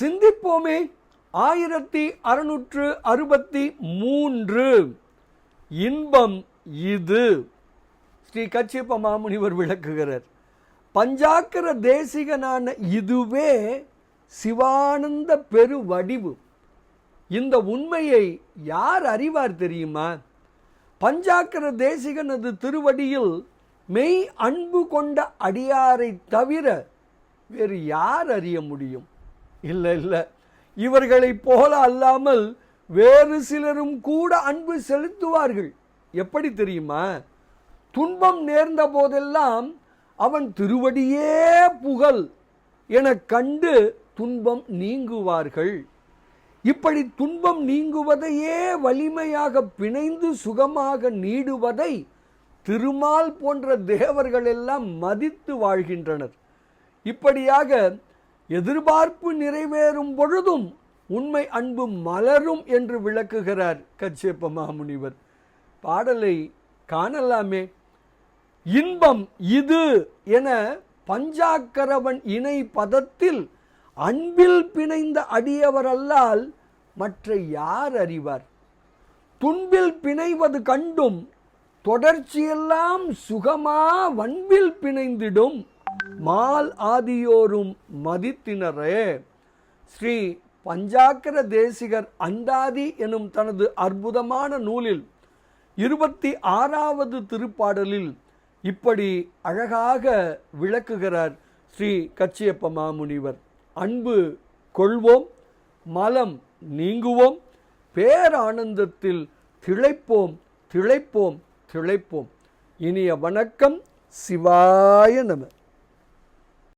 சிந்திப்போமே. ஆயிரத்தி அறுநூற்று அறுபத்தி மூன்று. இன்பம் இது. ஸ்ரீ கச்சியப்ப மாமுனிவர் விளக்குகிறார். பஞ்சாக்கர தேசிகனான இதுவே சிவானந்த பெரு வடிவு இந்த உண்மையை யார் அறிவார் தெரியுமா? பஞ்சாக்கர தேசிகனது திருவடியில் மெய் அன்பு கொண்ட அடியாரை தவிர வேறு யார் அறிய முடியும்? இல்லை இல்லை. இவர்களைப் போல அல்லாமல் வேறு சிலரும் கூட அன்பு செலுத்துவார்கள். எப்படி தெரியுமா? துன்பம் நேர்ந்த போதெல்லாம் அவன் திருவடியே புகழ் எனக் கண்டு துன்பம் நீங்குவார்கள். இப்படி துன்பம் நீங்குவதையே வலிமையாக பிணைந்து சுகமாக நீடுவதை திருமால் போன்ற தேவர்கள் எல்லாம் மதித்து வாழ்கின்றனர். இப்படியாக எதிர்பார்ப்பு நிறைவேறும் பொழுதும் உண்மை அன்பு மலரும் என்று விளக்குகிறார் கச்சேப்ப மாமுனிவர். பாடலை காணலாமே. இன்பம் இது என பஞ்சாக்கரவன் இணை பதத்தில் அன்பில் பிணைந்த அடியவரல்லால் மற்ற யார் அறிவார்? துன்பில் பிணைவது கண்டும் தொடர்ச்சியெல்லாம் சுகமா வன்பில் பிணைந்திடும். மால் ஆதியோரும் மதித்தினரே. ஸ்ரீ பஞ்சாக்கர தேசிகர் அந்தாதி எனும் தனது அற்புதமான நூலில் இருபத்தி ஆறாவது திருப்பாடலில் இப்படி அழகாக விளக்குகிறார் ஸ்ரீ கச்சியப்ப மாமுனிவர். அன்பு கொள்வோம் மலம் நீங்குவோம் பேரானந்தத்தில் திளைப்போம் திளைப்போம் திளைப்போம். இனிய வணக்கம் சிவாய நம.